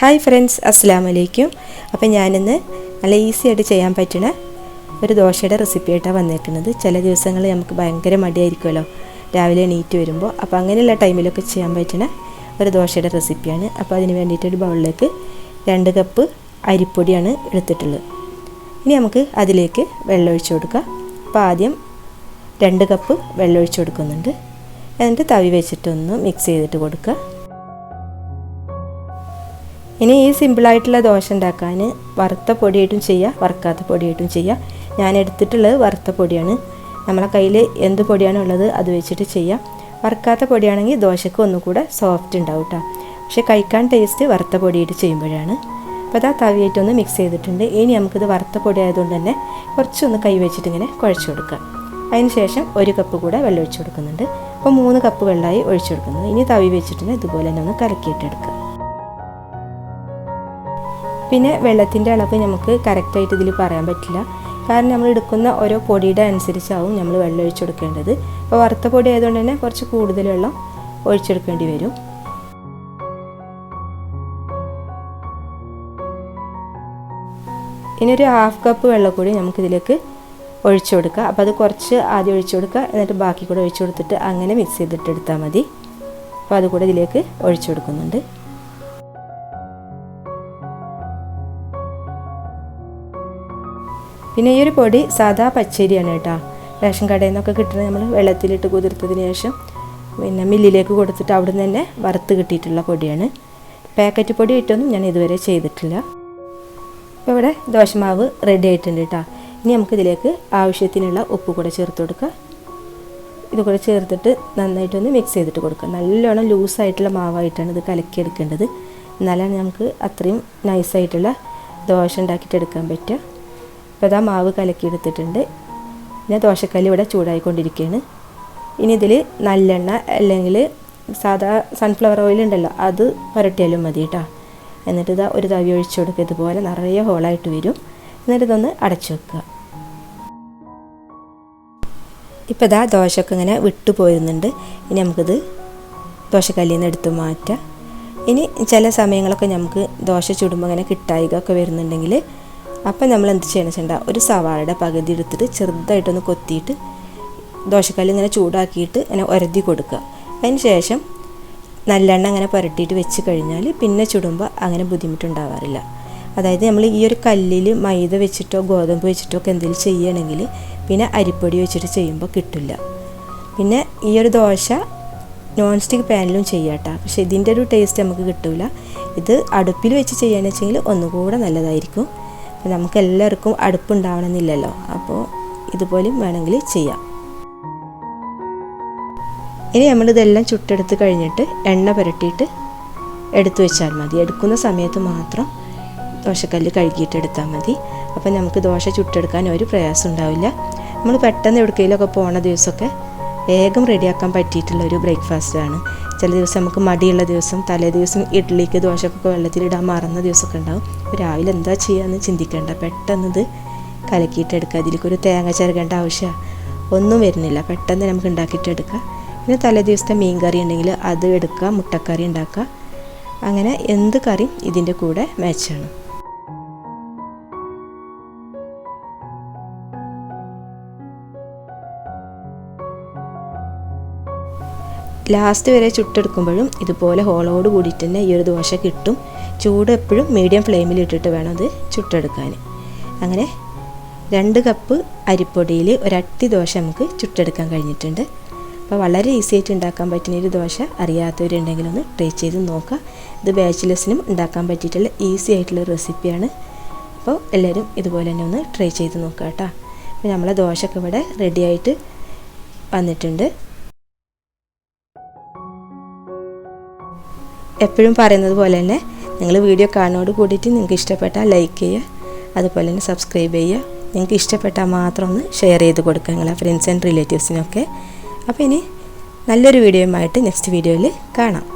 Hi friends അസ്സാം വലൈക്കും അപ്പം ഞാനിന്ന് നല്ല ഈസി ആയിട്ട് ചെയ്യാൻ പറ്റുന്ന ഒരു ദോശയുടെ റെസിപ്പി ആയിട്ടാണ് വന്നേക്കുന്നത് ചില ദിവസങ്ങൾ നമുക്ക് ഭയങ്കര മടിയായിരിക്കുമല്ലോ. രാവിലെ എണീറ്റ് വരുമ്പോൾ. അപ്പോൾ അങ്ങനെയുള്ള ടൈമിലൊക്കെ ചെയ്യാൻ പറ്റുന്ന ഒരു ദോശയുടെ റെസിപ്പിയാണ് അപ്പോൾ അതിന് വേണ്ടിയിട്ട് ഒരു ബൗളിലേക്ക് രണ്ട് കപ്പ് അരിപ്പൊടിയാണ് എടുത്തിട്ടുള്ളത്. ഇനി നമുക്ക് അതിലേക്ക് വെള്ളം ഒഴിച്ചു കൊടുക്കാം. അപ്പോൾ ആദ്യം രണ്ട് കപ്പ് വെള്ളം ഒഴിച്ചു കൊടുക്കുന്നുണ്ട്. എന്നിട്ട് തവി വെച്ചിട്ടൊന്ന് മിക്സ് ചെയ്തിട്ട് കൊടുക്കുക. ഇനി ഈ സിമ്പിളായിട്ടുള്ള ദോശ ഉണ്ടാക്കാൻ വറുത്ത പൊടിയായിട്ടും ചെയ്യുക വറുക്കാത്ത പൊടിയായിട്ടും ചെയ്യുക ഞാൻ എടുത്തിട്ടുള്ളത് വറുത്ത പൊടിയാണ്. നമ്മളെ കയ്യിൽ എന്ത് പൊടിയാണോ ഉള്ളത് അത് വെച്ചിട്ട് ചെയ്യാം. വറുക്കാത്ത പൊടിയാണെങ്കിൽ ദോശക്ക് ഒന്നുകൂടെ സോഫ്റ്റ് ഉണ്ടാവും കേട്ടോ പക്ഷേ കഴിക്കാൻ ടേസ്റ്റ് വറുത്ത പൊടിയായിട്ട് ചെയ്യുമ്പോഴാണ്. അപ്പോൾ അതാ തവിയായിട്ടൊന്ന് മിക്സ് ചെയ്തിട്ടുണ്ട്. ഇനി നമുക്കിത് വറുത്ത പൊടി ആയതുകൊണ്ട് തന്നെ കുറച്ചൊന്ന് കൈ വെച്ചിട്ട് ഇങ്ങനെ കുഴച്ച് കൊടുക്കുക അതിന് ശേഷം ഒരു കപ്പ് കൂടെ വെള്ളം ഒഴിച്ചു കൊടുക്കുന്നുണ്ട്. അപ്പോൾ മൂന്ന് കപ്പ് വെള്ളമായി ഒഴിച്ചു കൊടുക്കുന്നത് ഇനി തവി വെച്ചിട്ട് ഇതുപോലെ തന്നെ ഒന്ന് കലക്കിയിട്ടെടുക്കുക പിന്നെ വെള്ളത്തിന്റെ അളവ് നമുക്ക് കറക്റ്റായിട്ട് ഇതിൽ പറയാൻ പറ്റില്ല. കാരണം നമ്മൾ എടുക്കുന്ന ഓരോ പൊടിയുടെ അനുസരിച്ചാവും നമ്മൾ വെള്ളം ഒഴിച്ചു കൊടുക്കേണ്ടത്. അപ്പോൾ വറുത്ത പൊടി ആയതുകൊണ്ട് തന്നെ കുറച്ച് കൂടുതൽ വെള്ളം ഒഴിച്ചെടുക്കേണ്ടി വരും. ഇനി ഒരു ഹാഫ് കപ്പ് വെള്ളം കൂടി നമുക്കിതിലേക്ക് ഒഴിച്ചു കൊടുക്കുക അപ്പോൾ അത് കുറച്ച് ആദ്യം ഒഴിച്ചു കൊടുക്കുക. എന്നിട്ട് ബാക്കി കൂടെ ഒഴിച്ചു കൊടുത്തിട്ട് അങ്ങനെ മിക്സ് ചെയ്തിട്ട് എടുത്താൽ മതി. അപ്പോൾ അതുകൂടെ ഇതിലേക്ക് ഒഴിച്ചു കൊടുക്കുന്നുണ്ട്. പിന്നെ ഈ ഒരു പൊടി സാധാ പച്ചരിയാണ് കേട്ടോ. റേഷൻ കടയിൽ നിന്നൊക്കെ കിട്ടുന്നത് നമ്മൾ വെള്ളത്തിലിട്ട് കുതിർത്തതിന് ശേഷം പിന്നെ മില്ലിലേക്ക് കൊടുത്തിട്ട് അവിടെ നിന്ന് തന്നെ വറുത്ത് കിട്ടിയിട്ടുള്ള പൊടിയാണ്. പാക്കറ്റ് പൊടി ഇട്ടൊന്നും ഞാൻ ഇതുവരെ ചെയ്തിട്ടില്ല. ഇപ്പോൾ ഇവിടെ ദോശമാവ് റെഡി ആയിട്ടുണ്ട് കേട്ടോ. ഇനി നമുക്കിതിലേക്ക് ആവശ്യത്തിനുള്ള ഉപ്പ് കൂടെ ചേർത്ത് കൊടുക്കുക ഇത് കൂടെ ചേർത്തിട്ട് നന്നായിട്ടൊന്ന് മിക്സ് ചെയ്തിട്ട് കൊടുക്കുക നല്ലോണം ലൂസായിട്ടുള്ള മാവായിട്ടാണ് ഇത് കലക്കിയെടുക്കേണ്ടത്. എന്നാലാണ് നമുക്ക് അത്രയും നൈസായിട്ടുള്ള ദോശ ഉണ്ടാക്കിയിട്ട് എടുക്കാൻ പറ്റുക. ഇപ്പോൾ ഇതാ മാവ് കലക്കിയെടുത്തിട്ടുണ്ട്. പിന്നെ ദോശക്കല്ല് ഇവിടെ ചൂടായിക്കൊണ്ടിരിക്കുകയാണ്. ഇനി ഇതിൽ നല്ലെണ്ണ അല്ലെങ്കിൽ സാധാ സൺഫ്ലവർ ഓയിൽ ഉണ്ടല്ലോ അത് പുരട്ടിയാലും മതി കേട്ടോ എന്നിട്ട് ഇതാ ഒരു തവി ഒഴിച്ചു കൊടുക്കുക. ഇതുപോലെ നിറയെ ഹോളായിട്ട് വരും. എന്നിട്ട് ഇതൊന്ന് അടച്ചു വെക്കുക. ഇപ്പോൾ ഇതാ ദോശയൊക്കെ ഇങ്ങനെ വിട്ടു പോരുന്നുണ്ട്. ഇനി നമുക്കിത് ദോശക്കല്ലിൽ നിന്ന് എടുത്ത് മാറ്റാം. ഇനി ചില സമയങ്ങളൊക്കെ നമുക്ക് ദോശ ചുടുമ്പോൾ ഇങ്ങനെ കിട്ടായിക ഒക്കെ വരുന്നുണ്ടെങ്കിൽ അപ്പം നമ്മൾ എന്ത് ചെയ്യണം വെച്ചാൽ ഒരു സവാളയുടെ പകുതി എടുത്തിട്ട് ചെറുതായിട്ടൊന്ന് കൊത്തിയിട്ട് ദോശക്കല്ല് ഇങ്ങനെ ചൂടാക്കിയിട്ട് ഇങ്ങനെ ഒരതി കൊടുക്കുക. അതിന് ശേഷം നല്ലെണ്ണ അങ്ങനെ പുരട്ടിയിട്ട് വെച്ച് കഴിഞ്ഞാൽ പിന്നെ ചുടുമ്പോൾ അങ്ങനെ ബുദ്ധിമുട്ടുണ്ടാവാറില്ല. അതായത് നമ്മൾ ഈ ഒരു കല്ലിൽ മൈദ വെച്ചിട്ടോ ഗോതമ്പ് വെച്ചിട്ടോ ഒക്കെ എന്തെങ്കിലും ചെയ്യണമെങ്കിൽ പിന്നെ അരിപ്പൊടി വെച്ചിട്ട് ചെയ്യുമ്പോൾ കിട്ടില്ല. പിന്നെ ഈ ഒരു ദോശ നോൺ സ്റ്റിക്ക് പാനിലും ചെയ്യാട്ടോ പക്ഷേ ഇതിന്റെ ഒരു ടേസ്റ്റ് നമുക്ക് കിട്ടില്ല ഇത് അടുപ്പിൽ വെച്ച് ചെയ്യുകയാണെന്ന് വെച്ചെങ്കിൽ ഒന്നുകൂടെ നല്ലതായിരിക്കും. നമുക്ക് എല്ലാവർക്കും അടുപ്പുണ്ടാവണമെന്നില്ലല്ലോ. അപ്പോൾ ഇതുപോലും വേണമെങ്കിൽ ചെയ്യാം. ഇനി നമ്മളിതെല്ലാം ചുട്ടെടുത്ത് കഴിഞ്ഞിട്ട് എണ്ണ പുരട്ടിയിട്ട് എടുത്തു വെച്ചാൽ മതി. എടുക്കുന്ന സമയത്ത് മാത്രം ദോശക്കല്ല് കഴുകിയിട്ട് എടുത്താൽ മതി. അപ്പം നമുക്ക് ദോശ ചുട്ടെടുക്കാൻ ഒരു പ്രയാസം ഉണ്ടാവില്ല. നമ്മൾ പെട്ടെന്ന് എവിടേക്കെങ്കിലുമൊക്കെ പോണ ദിവസമൊക്കെ വേഗം റെഡിയാക്കാൻ പറ്റിയിട്ടുള്ള ഒരു ബ്രേക്ക്ഫാസ്റ്റാണ് ചില ദിവസം നമുക്ക് മടിയുള്ള ദിവസം തലേ ദിവസം ഇഡ്ഡലിക്ക് ദോശക്കൊക്കെ വെള്ളത്തിലിടാൻ മറന്ന ദിവസമൊക്കെ ഉണ്ടാവും. രാവിലെ എന്താ ചെയ്യാന്ന് ചിന്തിക്കേണ്ട. പെട്ടെന്ന് ഇത് അതിലേക്ക് ഒരു തേങ്ങ ചേർക്കേണ്ട ആവശ്യമാണ് ഒന്നും വരുന്നില്ല. പെട്ടെന്ന് നമുക്ക് ഉണ്ടാക്കിയിട്ടെടുക്കുക പിന്നെ തലേ ദിവസത്തെ മീൻ കറി ഉണ്ടെങ്കിൽ അത് എടുക്കുക മുട്ടക്കറി ഉണ്ടാക്കുക. അങ്ങനെ എന്ത് കറിയും ഇതിന്റെ കൂടെ മാച്ചാണ് ലാസ്റ്റ് വരെ ചുട്ടെടുക്കുമ്പോഴും ഇതുപോലെ ഹോളോട് കൂടിയിട്ട് തന്നെ ഈ ഒരു ദോശ കിട്ടും. ചൂട് എപ്പോഴും മീഡിയം ഫ്ലെയിമിൽ ഇട്ടിട്ട് വേണം അത് ചുട്ടെടുക്കാൻ. അങ്ങനെ രണ്ട് കപ്പ് അരിപ്പൊടിയിൽ ഒരട്ടി ദോശ നമുക്ക് ചുട്ടെടുക്കാൻ കഴിഞ്ഞിട്ടുണ്ട്. അപ്പോൾ വളരെ ഈസി ആയിട്ട് ഉണ്ടാക്കാൻ പറ്റുന്ന ഒരു ദോശ അറിയാത്തവരുണ്ടെങ്കിൽ ഒന്ന് ട്രൈ ചെയ്ത് നോക്കുക ഇത് ബാച്ചിലേഴ്സിനും ഉണ്ടാക്കാൻ പറ്റിയിട്ടുള്ള ഈസി ആയിട്ടുള്ള റെസിപ്പിയാണ് അപ്പോൾ എല്ലാവരും ഇതുപോലെ തന്നെ ഒന്ന് ട്രൈ ചെയ്ത് നോക്കുക കേട്ടോ. അപ്പോൾ നമ്മളെ ദോശയൊക്കെ ഇവിടെ റെഡി ആയിട്ട് വന്നിട്ടുണ്ട്. എപ്പോഴും പറയുന്നത് പോലെ തന്നെ നിങ്ങൾ വീഡിയോ കാണുന്നതോട് കൂടിയിട്ട് നിങ്ങൾക്ക് ഇഷ്ടപ്പെട്ടാൽ ലൈക്ക് ചെയ്യുക അതുപോലെ തന്നെ സബ്സ്ക്രൈബ് ചെയ്യുക. നിങ്ങൾക്ക് ഇഷ്ടപ്പെട്ടാൽ മാത്രം ഒന്ന് ഷെയർ ചെയ്ത് കൊടുക്കുക നിങ്ങളെ ഫ്രണ്ട്സ് ആൻഡ് റിലേറ്റീവ്സിനൊക്കെ അപ്പോൾ ഇനി നല്ലൊരു വീഡിയോയുമായിട്ട് നെക്സ്റ്റ് വീഡിയോയിൽ കാണാം.